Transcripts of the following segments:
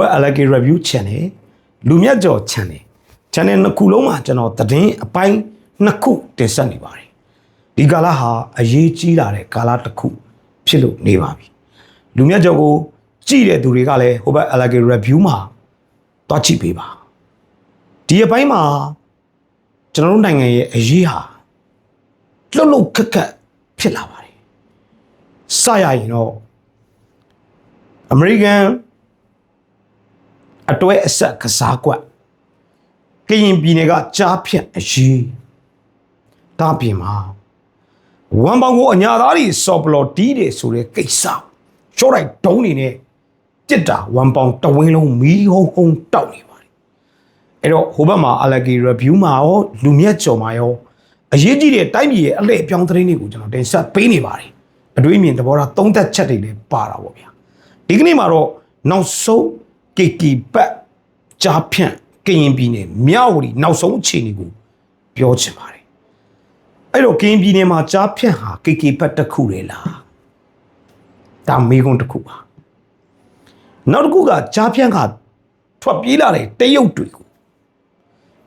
LK review channel လူမြတ်ကျော် channel channel နှစ်ခုလုံးမှာကျွန်တော်သတင်းအပိုင်းနှစ်ခုတင်ဆက်နေပါတယ်ဒီကာလဟာအရေးကြီးလာတဲ့ကာလတစ်ခုဖြစ်လို့နေပါပြီလူမြတ်ကျော်ကိုကြည့်တဲ့သူတွေကလည်းဟိုဘက် LK review မှာတွားကြည့်ပေးပါဒီအပိုင်းမှာကျွန်တော်တို့နိုင်ငံရဲ့အရေးဟာလှုပ်လှုပ်ခက်ခက်ဖြစ်လာပါတယ်စရရင်တော့အမေရိကန် အတွဲအဆက်ကစားကွက်ကရင်ပြည်နယ်ကကြားဖြတ်အရေးတာပြင်မှာဝမ်ပေါင်ကိုအညာသားတွေစော်ပလော်တီးတယ်ဆိုတဲ့ကိစ္စရှော့လိုက်ဒုံးနေနဲ့တစ်တာဝမ်ပေါင်တဝင်းလုံးမီးဟုံးဟုံးတောက်နေပါတယ်အဲ့တော့ဟိုဘက်မှာအလဂီ review မှာရောလူမြတ်ကျော်မှာရောအရေးကြီးတဲ့တိုင်းပြည်ရဲ့အလှည့်အပြောင်းသတင်းတွေကိုကျွန်တော်တင်ဆက်ပေးနေပါတယ်အတွေးအမြင်သဘောထားသုံးသက်ချက်တွေလည်းပါတာပေါ့ဗျာဒီကနေ့မှာတော့နောက်ဆုံး ကေကီဘတ်ကြားဖြန့်ကရင်ပြည်နယ်မြောက်ဝတီနောက်ဆုံးအခြေအနေကိုပြောချင်ပါတယ်အဲ့တော့ကရင်ပြည်နယ်မှာကြားဖြန့်ဟာကေကီဘတ်တစ်ခုလေလားဒါမေးခွန်းတစ်ခုပါနောက်တစ်ခုကကြားဖြန့်ကထွက်ပြေးလာတဲ့တရုတ်တွေကို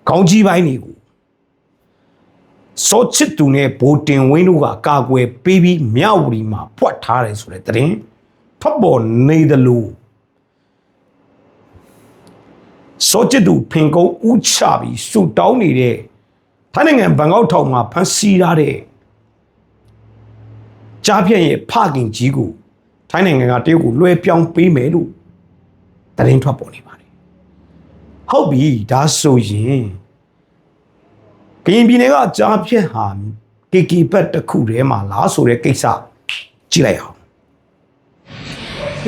ခေါင်းကြီးပိုင်းတွေကိုစောချစ်သူနဲ့ဘိုတင်ဝင်းတို့ကကာကွယ်ပေးပြီးမြောက်ဝတီမှာဖွက်ထားတယ်ဆိုတဲ့သတင်းဖတ်ပေါ်နေတယ်လို့ စောချစ်သူဖင်ကုန်းဥချပြီးဆူတောင်းနေတဲ့ထိုင်းနိုင်ငံဘန်ကောက်ထောင်မှာဖန်ဆီးထားတဲ့ကြားပြန့်ရဲ့ဖခင်ကြီးကိုထိုင်းနိုင်ငံကတရုတ်ကိုလွှဲပြောင်းပေးမယ်လို့သတင်းထွက်ပေါ်နေပါတယ်ဟုတ်ပြီဒါဆိုရင်ကရင်ပြည်နယ်ကကြားပြန့်ဟာကေကီဘတ်တစ်ခုထဲမှာလားဆိုတဲ့ကိစ္စကြည့်လိုက်အောင်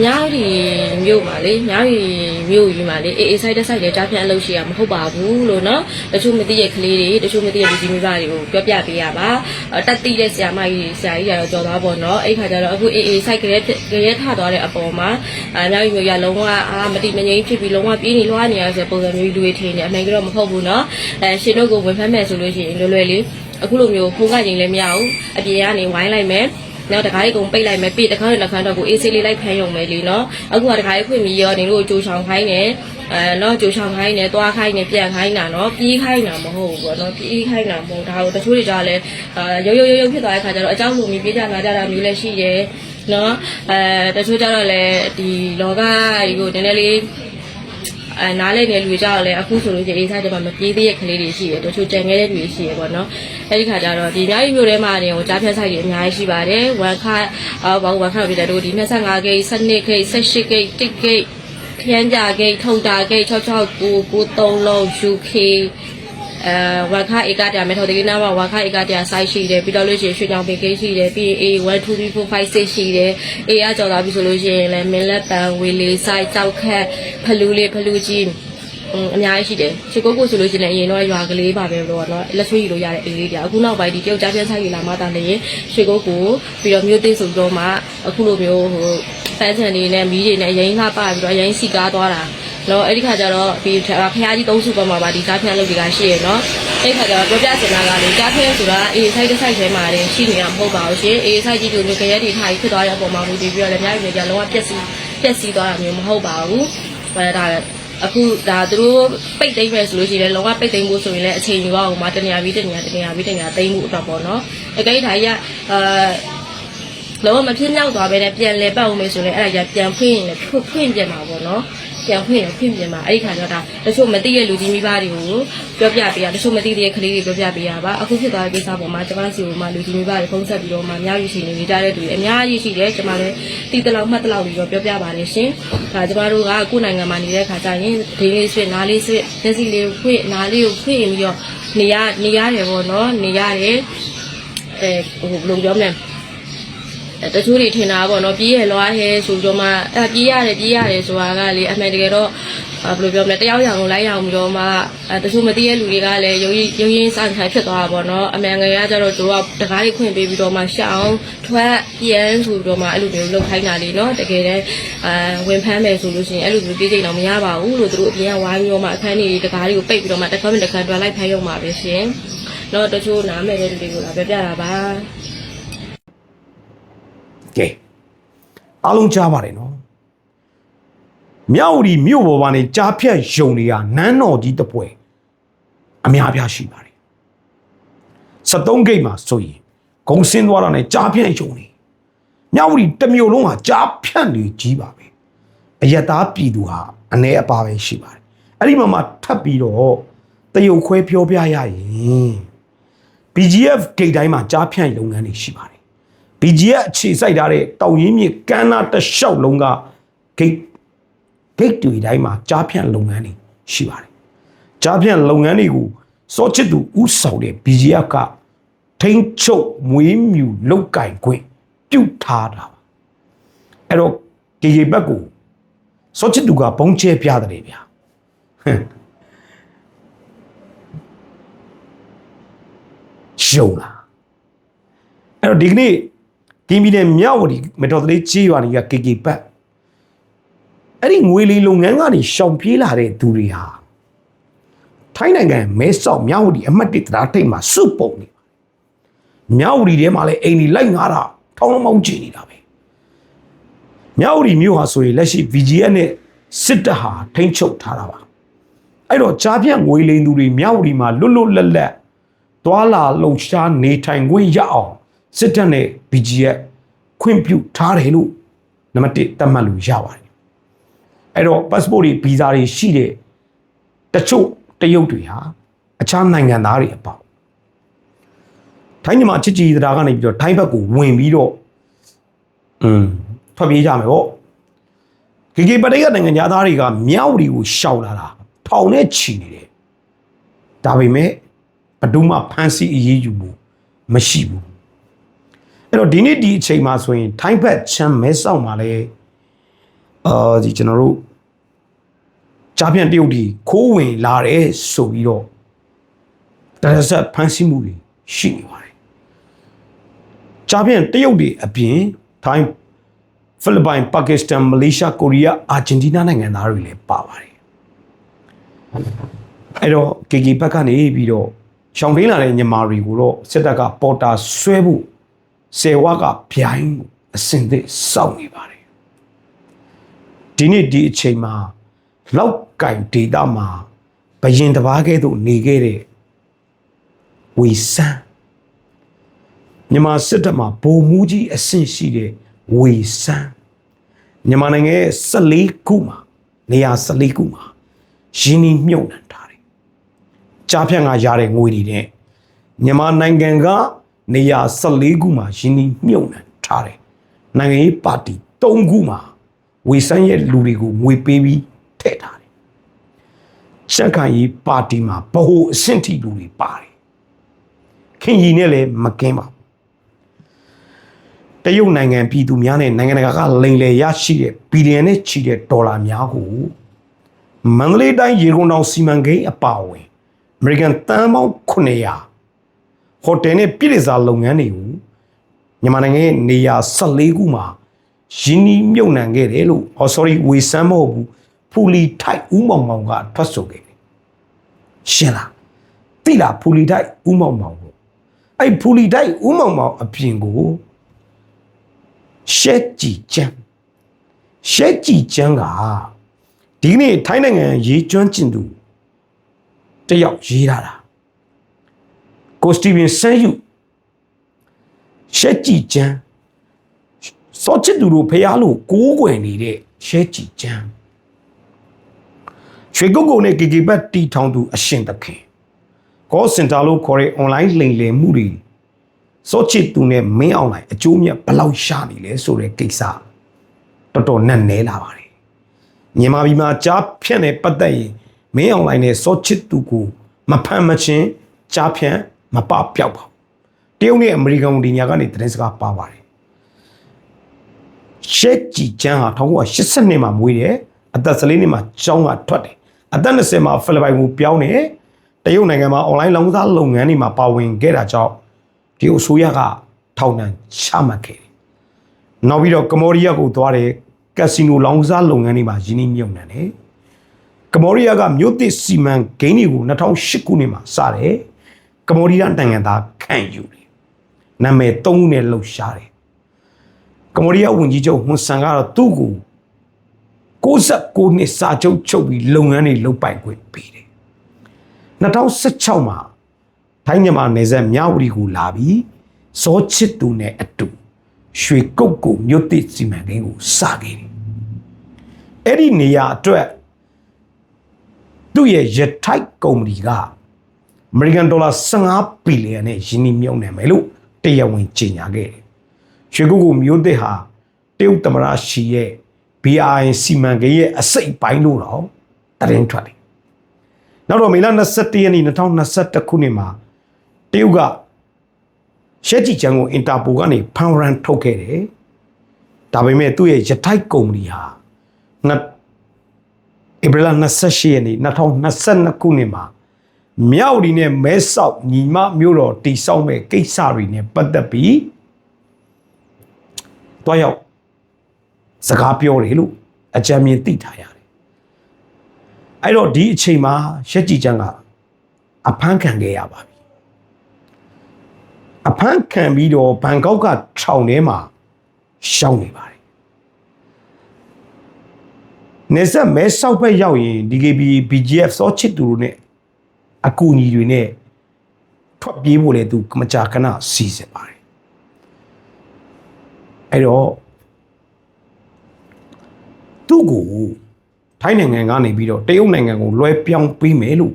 ညာရီမြို့မှာလေညာရီမြို့ကြီးမှာလေအေးအေးဆိုင်တက်ဆိုင်တဲ့ကြားဖြန့်အလုပ်ရှိရမဟုတ်ပါဘူးလို့နော်တချို့မသိတဲ့ကလေးတွေတချို့မသိတဲ့လူကြီးမိဘတွေကိုပြောပြပေးရပါအတက်တိတဲ့ဆရာမကြီးဆရာကြီးကတော့ကြော်သွားပေါ့နော်အဲ့ခါကျတော့အခုအေးအေးဆိုင်ကလေးကလေးထသွားတဲ့အပေါ်မှာအညာရီမြို့ရလုံးဝအာမတိမငြိမ်ဖြစ်ပြီးလုံးဝပြေးနေလွှားနေရဆိုပုံစံမျိုးလူတွေထင်နေအမှန်ကတော့မဟုတ်ဘူးနော်အဲရှင်တို့ကိုဝင်ဖမ်းမယ်ဆိုလို့ရှိရင်လွယ်လွယ်လေးအခုလိုမျိုးဖုန်းကရင်လည်းမရဘူးအပြင်ကနေဝိုင်းလိုက်မယ် နောက်တခါကြီးကုန်ပိတ်လိုက်မယ်ပြီးတခါနဲ့တခါတော့ကိုအေးဆေးလေးလိုက်ဖမ်းရုံပဲလीနော်အခုကတခါကြီးဖွင့်ပြီးရောနေတို့ကြိုချောင်ခိုင်းနေအဲနော်ကြိုချောင်ခိုင်းနေသွားခိုင်းနေပြန်ခိုင်းတာနော်ပြေးခိုင်းတာမဟုတ်ဘူးပေါ့နော်ပြေးခိုင်းတာမဟုတ်ဒါကိုတချို့တွေကလည်းအဲရုပ်ရုပ်ရုပ်ရုပ်ဖြစ်သွားတဲ့ခါကျတော့အเจ้าလူမျိုးပြေးကြလာကြတာမျိုးလည်းရှိတယ်နော်အဲတချို့ကျတော့လည်းဒီလောကကြီးကိုနည်းနည်းလေး အဲနားလဲနေလူတွေကြောက်လဲအခုဆိုလို့ရှိရင်အေးစားတယ်မှာမပြေးသေးတဲ့ကလေးတွေရှိတယ်တချို့ကြံခဲ့တဲ့လူတွေရှိရပေါ့နော်အဲဒီခါကျတော့ဒီအများကြီးမျိုးထဲမှာနေဟိုကြားဖြတ်ဆိုင်တွေအများကြီးရှိပါတယ်ဝမ်ခါအော်ဘောင်ဝမ်ခါပြည်တဲ့တို့ဒီ25ဂိတ်12ဂိတ်18ဂိတ်1ဂိတ်ခရမ်းကြဂိတ်ထုံတာဂိတ်669 93လုံး UK အဲဝါခဧကတရားမေထော်ဒီနာမှာဝါခဧကတရား site ရှိတယ်ပြီးတော့လို့ရှိရင်ရွှေချောင်ပင်ဂိတ်ရှိတယ်ပြီးရင် A 1 2 3 4 5 6ရှိတယ် A ကကြော်လာပြီဆိုလို့ရှိရင်လည်းမင်းလက်ပံဝေလေး site ကြောက်ခက်ဖလူးလေးဖလူးကြီးအင်းအများကြီးရှိတယ်ချစ်ကိုကိုဆိုလို့ရှိရင်အရင်တော့ရွာကလေးပါပဲလို့တော့လက်ဆွေးယူလို့ရတဲ့အေးလေးတွေအခုနောက်ပိုင်းဒီတယောက်ကြားပြန်ဆိုင်ယူလာမှတာလည်းချစ်ကိုကိုပြီးတော့မျိုးသိဆိုတော့မှအခုလိုမျိုးဟိုဖန်ဆန်နေနဲ့မီးတွေနဲ့ရိုင်းကားပါပြီးတော့ရိုင်းစီကားသွားတာ နော်အဲ့ဒီခါကျတော့ဒီဖះကြီးသုံးစုပေါ်မှာပါဒီကြားဖြန့်လုပ်တွေကရှိရနော်အဲ့ဒီခါကျတော့ပြောပြစင်တာကလေကြားဖြန့်ဆိုတာအေးဆိုင်တစ်ဆိုင်ထဲမှာတင်ရှိနေတာမဟုတ်ပါဘူးရှင်အေးဆိုင်ကြီးတို့မျိုးကြရက်တွေထားပြီးဖြစ်သွားတဲ့အပေါ်မှာမူတည်ပြီးတော့လည်းအများကြီးမျိုးကြလုံးဝပြက်စီးပြက်စီးသွားတာမျိုးမဟုတ်ပါဘူးအဲဒါအခုဒါသူတို့ပိတ်သိမ်းမယ်ဆိုလို့ရှိရင်လည်းလုံးဝပိတ်သိမ်းဖို့ဆိုရင်လည်းအချိန်ယူအောင်မှာတနေရာပြီးတနေရာတနေရာပြီးတနေရာသိမ်းမှုအတွက်ပေါ့နော်အကိဒါကြီးကအာလုံးဝမဖြစ်မြောက်သွားပဲနဲ့ပြန်လဲပတ်အောင်မယ်ဆိုရင်အဲ့ဒါကြီးပြန်ဖွင့်ရင်လည်းဖွင့်ဖွင့်ပြန်မှာပေါ့နော် ပြန်ဖွင့်ရင်ဖွင့်ပြန်မှာအဲ့ဒီခါကျတော့ဒါတချို့မသိတဲ့လူကြီးမိဘတွေကိုပြောပြပေးရတချို့မသိတဲ့ကလေးတွေပြောပြပေးရပါအခုဖြစ်သွားတဲ့ကိစ္စပေါ်မှာကျမစီကိုမှလူကြီးမိဘတွေဖုန်းဆက်ပြီးတော့မှအများကြီးရှိနေနေကြတဲ့သူတွေအများကြီးရှိတယ်ကျမလည်းတီတလောက်မှတ်တလောက်ပြီးတော့ပြောပြပါတယ်ရှင်ဒါကျမတို့ကကိုယ်နိုင်ငံမှာနေတဲ့ခါကျရင်ဒီလေးဆွေနားလေးဆွေမျက်စိလေးဖွင့်နားလေးကိုဖွင့်ပြီးတော့နေရနေရတယ်ပေါ့နော်နေရတယ်အဲဟိုဘယ်လိုပြောမလဲ တချို့တွေထင်တာပေါ့နော်ပြေးရလွားရဲဆိုတော့မှအဲပြေးရတယ်ပြေးရတယ်ဆိုတာကလေအမှန်တကယ်တော့ဘယ်လိုပြောမလဲတယောက်ရောင်ကိုလိုက်ရောင်ပြီးတော့မှအဲတချို့မသိတဲ့လူတွေကလည်းရုံရင်ရုံရင်စံထိုင်ဖြစ်သွားတာပေါ့နော်အမှန်ငယ်ကကြတော့တို့ကတကားလေးခွင့်ပေးပြီးတော့မှရှောင်းထွက်ပြန်ဆိုပြီးတော့မှအဲ့လိုမျိုးလုပ်ခိုင်းတာလေနော်တကယ်တည်းအဲဝင်ဖမ်းမယ်ဆိုလို့ရှိရင်အဲ့လိုမျိုးပြေးချိန်တော့မရပါဘူးလို့တို့အပြင်ကဝိုင်းပြီးတော့မှအခန်းကြီးတကားလေးကိုပိတ်ပြီးတော့မှတစ်ခါမှတစ်ခါတွားလိုက်ဖမ်းရုံပါပဲရှင်နော်တချို့နားမဲ့တဲ့လူတွေကိုလာပြောပြတာပါ ကဲအားလုံးကြားပါတယ်နော်မြောက်ရီမြို့ပေါ်ကနေကြားဖြတ်ယုံတွေကနန်းတော်ကြီးတစ်ပွဲအများပြားရှိပါတယ်73ဂိတ်မှာဆိုရင်ဂုံစင်းသွားတာနဲ့ကြားဖြတ်ယုံတွေမြောက်ရီတစ်မြို့လုံးဟာကြားဖြတ်နေကြီးပါပဲအယက်သားပြည်သူဟာအ ਨੇ အပါပဲရှိပါတယ်အဲ့ဒီမှာမှထပ်ပြီးတော့တရုတ်ခွဲပြောပြရရင် BGF ဂိတ်တိုင်းမှာကြားဖြန့်လုပ်ငန်းတွေရှိပါတယ် BGF အခြေစိုက်ထားတဲ့တောင်ရင်းမြစ်ကမ်းနားတစ်လျှောက်လုံးကဂိတ်ဂိတ်တွေတိုင်းမှာကြားဖြန့်လုပ်ငန်းတွေရှိပါတယ်ကြားဖြန့်လုပ်ငန်းတွေကိုစောချစ်သူဥဆောင်တဲ့ BGF ကထိန်းချုပ်မွေးမြူလုတ်ကင်ခွင့်ပြုထားတာပါအဲ့တော့ကေရေဘက်ကိုစောချစ်သူကဘုံကျဲပြတယ်ဗျာဟမ်ရှုံလားအဲ့တော့ဒီကနေ့ ကင်းပြည်နယ်မြောက်ဝတီမေတော်တလေးကြီးရွာနေက KK ဘက်အဲ့ဒီငွေလီလုပ်ငန်းကနေရှောင်ပြေးလာတဲ့သူတွေဟာထိုင်းနိုင်ငံမဲဆောက်မြောက်ဝတီအမှတ်1တရားထိပ်မှာစုပုံနေပါမြောက်ဝတီထဲမှာလည်းအိမ်ကြီးလိုက်ငါတာထောင်းလုံးမောင်းချင်နေတာပဲမြောက်ဝတီမြို့ဟာဆိုရင်လက်ရှိ VGN နဲ့စစ်တပ်ဟာထိန်းချုပ်ထားတာပါအဲ့တော့ကြားပြန့်ငွေလိမ်သူတွေမြောက်ဝတီမှာလွတ်လွတ်လပ်လပ်သွာလာလှုပ်ရှားနေထိုင်ခွင့်ရအောင် စစ်တပ်နဲ့ BGF ခွင့်ပြုထားတယ်လို့နံပါတ်1သတ်မှတ်လို့ရပါတယ်အဲ့တော့ passport တွေ visa တွေရှိတဲ့တချို့တရုတ်တွေဟာအခြားနိုင်ငံသားတွေအပေါ့ထိုင်းမြန်မာချစ်ကြည်ရေးတရားကနေပြီးတော့ထိုင်းဘက်ကိုဝင်ပြီးတော့อืมထွက်ပြေးကြမယ်ပေါ့ဂီဂီပတိကနိုင်ငံသားတွေကမြောက်ရီကိုရှောက်လာတာထောင်နဲ့ချီနေတယ်ဒါပေမဲ့ဘယ်သူမှဖမ်းဆီးအရေးယူမှုမရှိဘူး အဲ့တော့ဒီနေ့ဒီအချိန်မှာဆိုရင်ထိုင်းဘက်ချမ်းမဲဆောက်မှာလဲအာဒီကျွန်တော်တို့ကြားပြန်တရုတ်ဒီခိုးဝင်လာတယ်ဆိုပြီးတော့တရဆက်ဖမ်းဆီးမှုတွေရှိနေပါတယ်ကြားပြန်တရုတ်ဒီအပြင်ထိုင်းဖိလစ်ပိုင်ပါကစ္စတန်မလေးရှားကိုရီးယားအာဂျင်တီးနားနိုင်ငံသားတွေလည်းပါပါတယ်အဲ့တော့ KK ဘက်ကနေပြီးတော့ရှောင်းထိန်လာတဲ့ညီမတွေကိုတော့စစ်တပ်ကပေါ်တာဆွဲဖို့ ဆယ်ဝါကဗျိုင်းကိုအစင်သစ်စောင့်နေပါတယ်ဒီနေ့ဒီအချိန်မှာလောက်ကင်ဒေတာမှာဘယင်တစ်ပါးကဲ့သို့နေခဲ့တဲ့ဝီဆန်းမြန်မာစစ်တပ်မှာဗိုလ်မှူးကြီးအဆင့်ရှိတဲ့ဝီဆန်းမြန်မာနိုင်ငံရဲ့14ခုမှာနေရာ14ခုမှာရင်းနှီးမြှုပ်နှံထားတယ်ကြားဖြတ်ငါရတဲ့ငွေတွေနဲ့မြန်မာနိုင်ငံက နေရာ14ခုမှာရင်းနှီးမြှုပ်နှံထားတယ်နိုင်ငံရေးပါတီ3ခုမှာဝေဆန်းရဲ့လူတွေကိုငွေပေးပြီးထည့်ထားတယ်ရှက်ခံရေးပါတီမှာဗဟိုအဆင့်ထိလူတွေပါတယ်ခင်ကြီးနဲ့လည်းမကင်းပါဘူးတရုတ်နိုင်ငံပြည်သူများနဲ့နိုင်ငံတကာကလိမ်လည်ရရှိတဲ့ဘီလီယံနဲ့ချီတဲ့ဒေါ်လာများကိုမန္တလေးတိုင်းရေကုန်တောင်စီမံကိန်းအပါအဝင်အမေရိကန်တန်ပေါင်း900 ဟိုတယ်နဲ့ပြည်လည်စာလုပ်ငန်းတွေကိုမြန်မာနိုင်ငံရဲ့နေရာ14ခုမှာရင်းနှီးမြုပ်နှံခဲ့တယ်လို့ဟော sorry ဝေဆန်းမဟုတ်ဘူးဖူလီထိုက်ဦးမောင်မောင်ကထွက်ဆိုခဲ့တယ်ရှင်းလားသိလားဖူလီထိုက်ဦးမောင်မောင်ကိုအဲ့ဖူလီထိုက်ဦးမောင်မောင်အပြင်ကိုရှက်ကြည်ချမ်းရှက်ကြည်ချမ်းကဒီကနေ့ထိုင်းနိုင်ငံရေးကျွမ်းကျင်သူတယောက်ရေးထားတာ ကိုစတီဗင်ဆန်ယူရှက်ကြည်ချမ်းစောချစ်သူတို့ဖះလို့ကိုးကွယ်နေတဲ့ရှက်ကြည်ချမ်းရွှေကုတ်ကုတ်နဲ့ KK ဘတ်တီထောင်သူအရှင်သခင်ကောစင်တာလို့ခေါ်တဲ့ online လိမ်လည်မှုတွေစောချစ်သူနဲ့မင်းအောင်လိုက်အကျိုးမြတ်ဘယ်လောက်ရှာနေလဲဆိုတဲ့ကိစ္စတော်တော်နက်နဲလာပါတယ်မြန်မာပြည်မှာကြားဖြန့်တဲ့ပတ်သက်ရင်မင်းအောင်လိုက်နဲ့စောချစ်သူကိုမဖမ်းမချင်းကြားဖြန့် မပပျောက်ပါဘူးတရုတ်နဲ့အမေရိကန်ဒီညာကနေသတင်းစကားပါပါတယ်ရှက်ကြည်ချမ်းဟာ1982မှာမွေးတယ်အသက်14နှစ်မှာကျောင်းကထွက်တယ်အသက်20မှာဖိလစ်ပိုင်ကိုပြောင်းတယ်တရုတ်နိုင်ငံမှာ online လောင်းစားလုပ်ငန်းတွေမှာပါဝင်ခဲ့တာကြောင့်ဒီအစိုးရကထောက်နှံချမှတ်ခဲ့တယ်နောက်ပြီးတော့ကမ္ဘောဒီးယားကိုသွားတယ်ကက်စီနိုလောင်းစားလုပ်ငန်းတွေမှာယင်းနှိမ့်မြုပ်နှံတယ်ကမ္ဘောဒီးယားကမြို့သစ်စီမံကိန်းတွေကို2008ခုနှစ်မှာစတယ် ကမ္ဘောဒီးယားနိုင်ငံသားခံယူတယ်နာမည်၃ခုနဲ့လှုပ်ရှားတယ်ကမ္ဘောဒီးယားဝန်ကြီးချုပ်ဟွန်ဆန်ကတော့သူ့ကို69နှစ်စာချုပ်ချုပ်ပြီးလုပ်ငန်းတွေလုပ်ပိုင်ခွင့်ပေးတယ်2016မှာထိုင်းမြန်မာနယ်စပ်မြဝတီကိုလာပြီးစောချစ်သူနဲ့အတူရွှေကုတ်ကိုမြို့တိစီမံကိန်းကိုစခဲ့တယ်အဲ့ဒီနေရာအတွက်သူ့ရဲ့ရထိုက်ကုမ္ပဏီက အမေရိကန်ဒေါ်လာ15ဘီလီယံနဲ့ယင်းနှိမ့်မြုံနယ်မယ်လို့တရားဝင်ကြေညာခဲ့တယ်ရွှေကုတ်ကိုမြို့တိဟာတရုတ်သမ္မတရှီရဲ့ BRI စီမံကိန်းရဲ့အစိတ်ပိုင်းလို့တော့တရင်ထွက်တယ်နောက်တော့မေလ21ရက်နေ့2021ခုနှစ်မှာတရုတ်ကရှက်ကြည်ချန်ကိုအင်တာပိုကနေဖန်ရန်ထုတ်ခဲ့တယ်။ဒါပေမဲ့သူ့ရဲ့ရထိုက်ကုမ္ပဏီဟာနှစ်ဧပြီလ28ရက်နေ့2022ခုနှစ်မှာ မြောက်ဒီနဲ့မဲဆောက်ညီမမြို့တော်တိဆောက်မဲ့ကိစ္စတွေနဲ့ပတ်သက်ပြီးတွားရောက်စကားပြောတယ်လို့အကြံဉာဏ်သိထားရတယ်။အဲ့တော့ဒီအချိန်မှာရှက်ကြည်ချန်ကအဖမ်းခံခဲ့ရပါပြီအဖမ်းခံပြီးတော့ဘန်ကောက်ကထောင်ထဲမှာရှောင်းနေပါတယ်နေဆက်မဲဆောက်ဘက်ရောက်ရင် DKB BGF စောချစ်သူတို့ ਨੇ အကူအညီတွေနဲ့ထွက်ပြေးဖို့လေသူမကြာခဏစီစဉ်ပါတယ်အဲ့တော့သူ့ကိုထိုင်းနိုင်ငံကနေပြီးတော့တရုတ်နိုင်ငံကိုလွှဲပြောင်းပေးမယ်လို့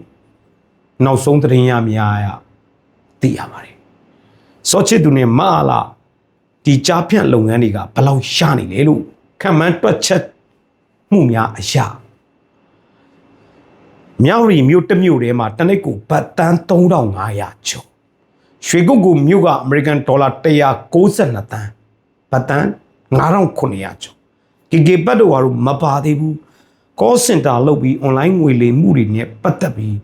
နောက်ဆုံးသတင်းရများရသိရပါတယ်စောချစ်သူနဲ့မအားလားဒီကြားဖြန့်လုပ်ငန်းတွေကဘယ်လောက်ရှာနေလဲလို့ခံမှန်းတွက်ချက်မှုများအရာ မြောက်ရီမြို့တစ်မြို့ထဲမှာတနစ်ကိုဘတ်တန်း3500ကျော်ရွှေကုတ်ကူမြို့ကအမေရိကန်ဒေါ်လာ192တန်းဘတ်တန်း9900ကျော်ကီကီဘတ်တို့ဟာမပါသေးဘူး call center လုပ်ပြီး online ငွေလိမ်မှုတွေနဲ့ပတ်သက်ပြီး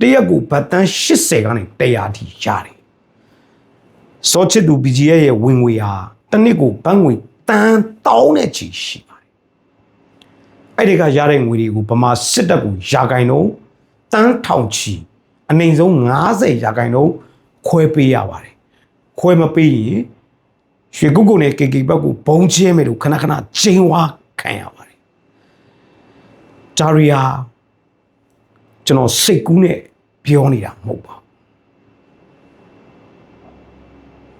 တရက်ကိုဘတ်တန်း80ကနေ100ထိရတယ်စောချစ်သူ BGA ရဲ့ဝင်ငွေဟာတစ်နှစ်ကိုဘတ်ငွေတန်တောင်းနဲ့ချီရှိပါတယ်။ အဲ့ဒီကရတဲ့ငွေတွေကိုဗမာစစ်တပ်ကိုယာကိုင်တော့တန်းထောင်ချီအနိုင်ဆုံး90ရာခိုင်နှုန်းခွဲပေးရပါတယ်။ခွဲမပေးရင်ရွှေကုတ်ကုတ်နဲ့ KK ဘက်ကိုဘုံချင်းမယ်လို့ခဏခဏချိန်ဝါခံရပါတယ်။ဂျာရီယာကျွန်တော်စိတ်ကူးနဲ့ပြောနေတာမဟုတ်ပါဘူး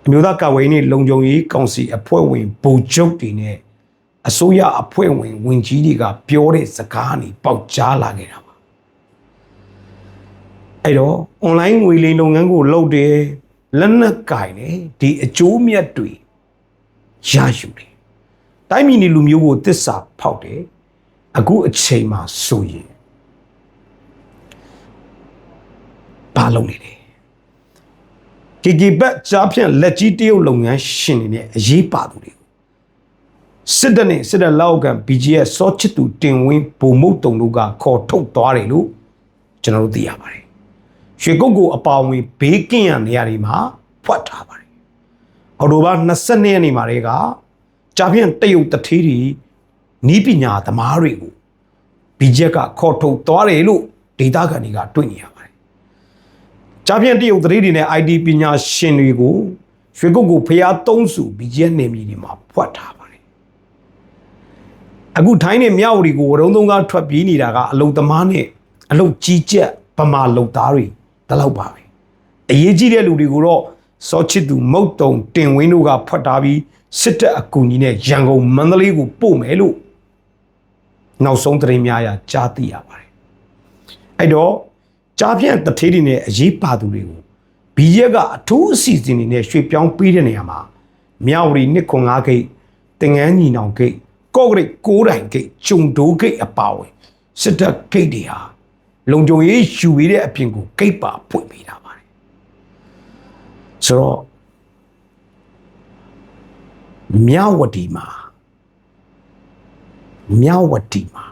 အမျိုးသားကာဝေးနဲ့လုံခြုံရေးကောင်စီအဖွဲ့ဝင်ဗိုလ်ချုပ်တွေနဲ့ အစိုးရအဖွဲ့ဝင်ဝင်ကြီးတွေကပြောတဲ့စကားนี่ပေါက်ကြားလာခဲ့တာပါအဲ့တော့ online ငွေလိမ်လုပ်ငန်းကိုလုပ်တယ်လက်နက်ကင်တယ်ဒီအကျိုးမြတ်တွေရယူတယ်တိုင်းပြည်နေလူမျိုးကိုတစ္ဆာဖောက်တယ်အခုအချိန်မှာဆိုရင်ဘာလုပ်နေလဲ KK ဘက်ကြားဖြန့်လက်ကြီးတရုတ်လုပ်ငန်းရှင်တွေနဲ့အရေးပါသူတွေ စစ်တပ်နဲ့စစ်တပ်လောက်ကန် BGS စောချစ်သူတင်ဝင်းဗိုလ်မုတ်တုံတို့ကခေါ်ထုတ်သွားတယ်လို့ကျွန်တော်တို့သိရပါတယ်ရွှေကုတ်ကိုအပါဝင်ဘေးကင်းရနေရာတွေမှာဖွက်ထားပါတယ်အော်တိုဘာ22ရက်နေ့မှာတွေကကြားဖြန့်တရုတ်တထေးတွေနီးပညာသမားတွေကို BGS ကခေါ်ထုတ်သွားတယ်လို့ဒေတာကန်တွေကတွေ့နေရပါတယ်ကြားဖြန့်တရုတ်သတင်းတွေနဲ့ ID ပညာရှင်တွေကိုရွှေကုတ်ကိုဖျားသုံးစုပြီးကျဲနေမြေတွေမှာဖွက်ထားပါတယ် အခုထိုင်းနဲ့မြဝတီကိုဝရုံသုံးကားထွက်ပြေးနေတာကအလုံသမားနဲ့အလုံကြီးကျက်ဗမာလုံသားတွေတလောက်ပါပဲအရေးကြီးတဲ့လူတွေကိုတော့စောချစ်သူမုတ်တုံတင်ဝင်းတို့ကဖွက်ထားပြီးစစ်တပ်အကူအညီနဲ့ရန်ကုန်မန္တလေးကိုပို့မယ်လို့နောက်ဆုံးသတင်းများအရကြားသိရပါတယ်အဲ့တော့ကြားဖြန့်တထေးတွေနဲ့အရေးပါသူတွေကိုဘီရက်ကအထူးအစီအစဉ်တွေနဲ့ရွှေ့ပြောင်းပေးတဲ့နေရာမှာမြောက်ရီနှစ်ခွန်၅ဂိတ်တင်ငန်းညီနောင်ဂိတ် ကော့ဂရိတ်ကိုးတိုင်ဂိတ်ကျုံဒိုးဂိတ်အပါဝင်စစ်တပ်ဂိတ်တွေဟာလုံခြုံရေးယူရတဲ့အပြင်ကိုဂိတ်ပါဖွင့်ပေးတာပါတယ်ဆိုတော့မြောက်ဝတီမှာမြောက်ဝတီမှာ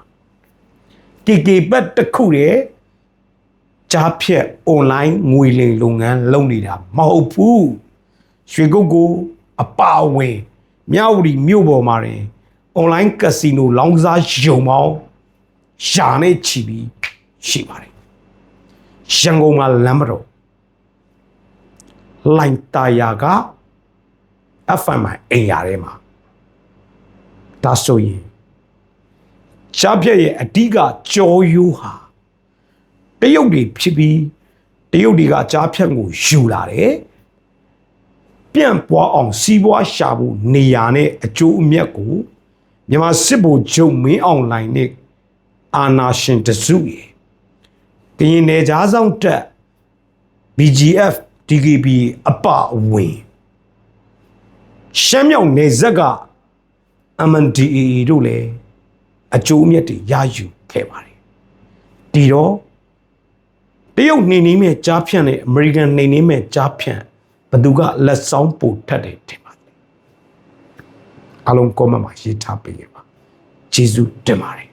ကေကေဘတ်တစ်ခုရဲ့ကြားဖြတ် online ငွေလိမ်လုပ်ငန်းလုပ်နေတာမဟုတ်ဘူးရွှေကုတ်ကိုအပါအဝင်မြောက်ဝတီမြို့ပေါ်မှာရင် online casino လောင်းကစားရုံပေါင်းရှာနေချီပြီးရှိပါတယ်ရန်ကုန်မှာလမ်းမတော်လိုင်တာယာက FM အိမ်ယာထဲမှာဒါဆိုရင်ရှားဖြတ်ရဲ့အဓိကကြောရိုးဟာတရုတ်တွေဖြစ်ပြီးတရုတ်တွေကကြားဖြတ်ကိုယူလာတယ်ပြန့်ပွားအောင်စီးပွားရှာဖို့နေရာနဲ့အကျိုးအမြတ်ကို မြန်မာစစ်ဗိုလ်ချုပ်မင်းအောင်လှိုင်နဲ့အာနာရှင်တစုရေကရင်နယ်ကြားဆောင်တက် BGF DKB အပအဝင်ရှမ်းမြောက်နယ်ဇက်က MNDAA တို့လည်းအကျိုးအမြတ်တွေရယူခဲ့ပါတယ်ဒီတော့တရုတ်နေနေမဲ့ကြားဖြန့်နဲ့အမေရိကန်နေနေမဲ့ကြားဖြန့်ဘယ်သူကလက်ဆောင်ပို့ထက်တယ်ထင်ပါလဲ အလုံးကောမန့်မှာရေးထားပေးခဲ့ပါကျေးဇူးတင်ပါတယ်